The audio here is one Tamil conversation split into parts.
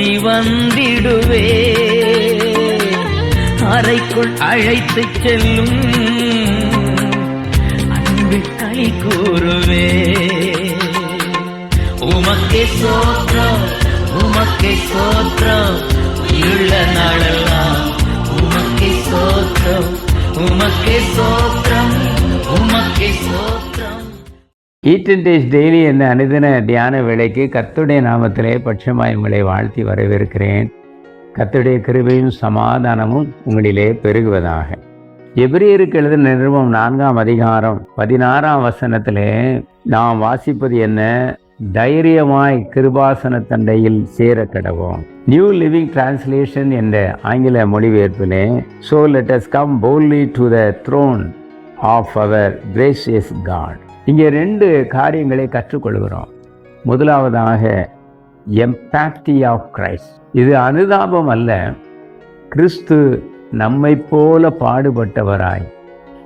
ஓடி வந்திடுவே. அறைக்குள் அழைத்து செல்லும் அன்பு களி கூறுவே. உமக்கே சோற்றம் உமக்கே சோற்றம் உள்ள நாளெல்லாம் உமக்கே சோற்றம் உமக்கே சோற்றம் உமக்கே so eat and taste daily என்ற அனுதின தியான வேலைக்கு கத்துடைய நாமத்திலே பட்சமாய் உங்களை வாழ்த்தி வரவேற்கிறேன். கத்துடைய கிருபையும் சமாதானமும் உங்களிலே பெருகுவதாக. எபிரியருக்கு எழுதின நிறுவம் நான்காம் அதிகாரம் பதினாறாம் வசனத்திலே நாம் வாசிப்பது என்ன? தைரியமாய் கிருபாசன தண்டையில் சேர கடவோம். நியூ லிவிங் டிரான்ஸ்லேஷன் என்ற ஆங்கில மொழிபெயர்ப்பிலே so let us come boldly to the throne of our gracious God இங்கே ரெண்டு காரியங்களை கற்றுக்கொள்கிறோம். முதலாவதாக எம்பாக்டி ஆஃப் கிரைஸ்ட் இது அனுதாபம் அல்ல. கிறிஸ்து நம்மை போல பாடுபட்டவராய்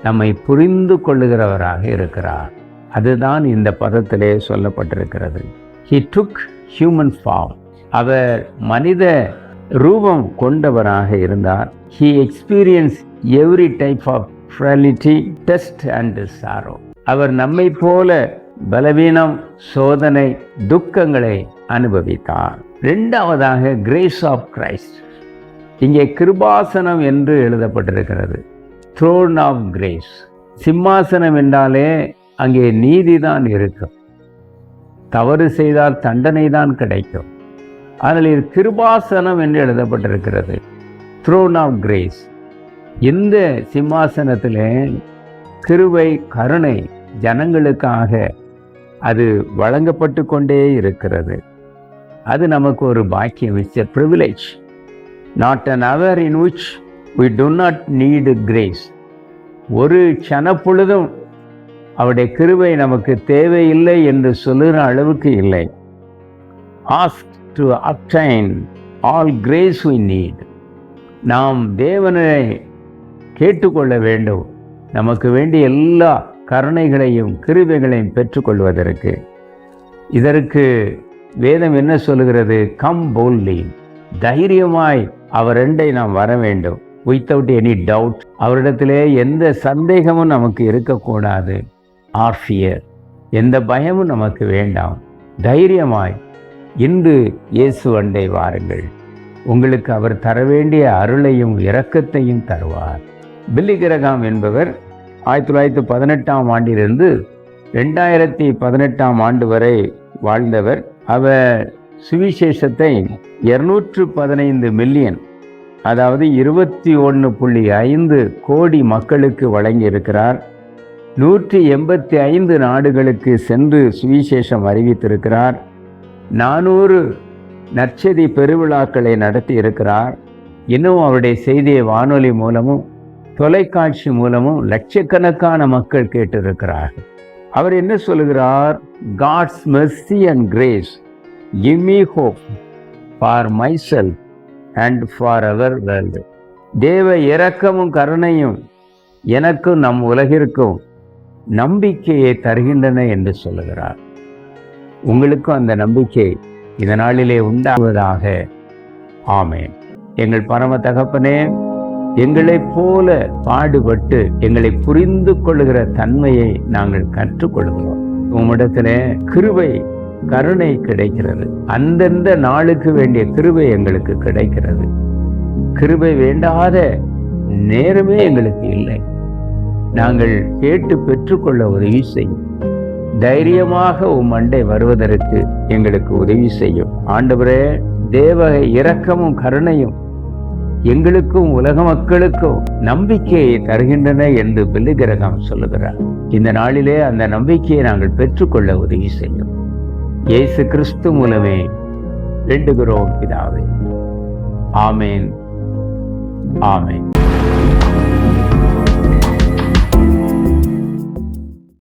நம்மை புரிந்து கொள்ளுகிறவராக இருக்கிறார். அதுதான் இந்த பதத்திலே சொல்லப்பட்டிருக்கிறது. ஹி டுக் ஹியூமன் ஃபார்ம் அவர் மனித ரூபம் கொண்டவராக இருந்தார். He experience every type of frailty test and sorrow அவர் நம்மை போல பலவீனம் சோதனை துக்கங்களை அனுபவித்தார். இரண்டாவதாக கிரேஸ் ஆஃப் கிரைஸ்ட் இங்கே கிருபாசனம் என்று எழுதப்பட்டிருக்கிறது. த்ரோன் ஆஃப் கிரேஸ் சிம்மாசனம் என்றாலே அங்கே நீதி தான் இருக்கும். தவறு செய்தால் தண்டனை தான் கிடைக்கும். அதில் இது கிருபாசனம் என்று எழுதப்பட்டிருக்கிறது. த்ரோன் ஆஃப் கிரேஸ் இந்த சிம்மாசனத்திலே கிருவை கருணை ஜனங்களுக்காக அது வழங்கப்பட்டு கொண்டே இருக்கிறது. அது நமக்கு ஒரு பாக்கியம். It's a privilege not an hour in which we do not need grace ஒரு க்ஷணப்பொழுதும் அவருடைய கிருவை நமக்கு தேவையில்லை என்று சொல்லுகிற அளவுக்கு இல்லை. Ask to obtain all grace we need நாம் தேவனை கேட்டுக்கொள்ள வேண்டும். நமக்கு வேண்டிய எல்லா கருணைகளையும் கிருபைகளையும் பெற்றுக்கொள்வதற்கு. இதற்கு வேதம் என்ன சொல்லுகிறது? கம் போல்லி தைரியமாய் அவர் ரெண்டை நாம் வர வேண்டும். வித்தவுட் எனி டவுட் அவரிடத்திலே எந்த சந்தேகமும் நமக்கு இருக்கக்கூடாது. ஆர் ஃபியர் எந்த பயமும் நமக்கு வேண்டாம். தைரியமாய் இன்று இயேசு அண்டை வாருங்கள். உங்களுக்கு அவர் தர வேண்டிய அருளையும் இரக்கத்தையும் தருவார். பில்லி கிரகாம் என்பவர் ஆயிரத்தி தொள்ளாயிரத்தி பதினெட்டாம் ஆண்டிலிருந்து ரெண்டாயிரத்தி பதினெட்டாம் ஆண்டு வரை வாழ்ந்தவர். அவர் சுவிசேஷத்தை இருநூற்று பதினைந்து மில்லியன் அதாவது இருபத்தி ஒன்று புள்ளி ஐந்து கோடி மக்களுக்கு வழங்கியிருக்கிறார். நூற்றி எண்பத்தி ஐந்து நாடுகளுக்கு சென்று சுவிசேஷம் அறிவித்திருக்கிறார். நானூறு நற்செய்தி பெருவிழாக்களை நடத்தி இருக்கிறார் இன்னும் அவருடைய செய்தியை வானொலி மூலமும் தொலைக்காட்சி மூலமும் லட்சக்கணக்கான மக்கள் கேட்டிருக்கிறார்கள். அவர் என்ன சொல்லுகிறார்? God's mercy and grace give me hope for myself and for our world தேவ இரக்கமும் கருணையும் எனக்கும் நம் உலகிற்கும் நம்பிக்கையை தருகின்றன என்று சொல்லுகிறார். உங்களுக்கும் அந்த நம்பிக்கை இதனாலிலே உண்டாவதாக. ஆமேன். எங்கள் பரம தகப்பனே எங்களைப் போல பாடுபட்டு எங்களை புரிந்து கொள்கிற தன்மையை நாங்கள் கற்றுக்கொள்கிறோம். உம்மிடத்துல கிருபை கருணை கிடைக்கிறது. அந்தந்த நாளுக்கு வேண்டிய கிருபை எங்களுக்கு கிடைக்கிறது. கிருபை வேண்டாத நேரமே எங்களுக்கு இல்லை. நாங்கள் கேட்டு பெற்றுக்கொள்ள உதவி செய்யும். தைரியமாக உம் அண்டை வருவதற்கு எங்களுக்கு உதவி செய்யும். ஆண்டவரே தேவ இரக்கமும் கருணையும் எங்களுக்கும் உலக மக்களுக்கும் நம்பிக்கையை தருகின்றன என்று பில்லுகிரகம் சொல்லுகிறார். இந்த நாளிலே அந்த நம்பிக்கையை நாங்கள் பெற்றுக்கொள்ள உதவி செய்யும். இயேசு கிறிஸ்து மூலமே வேண்டுகிறோம் பிதாவே. ஆமேன். ஆமேன்.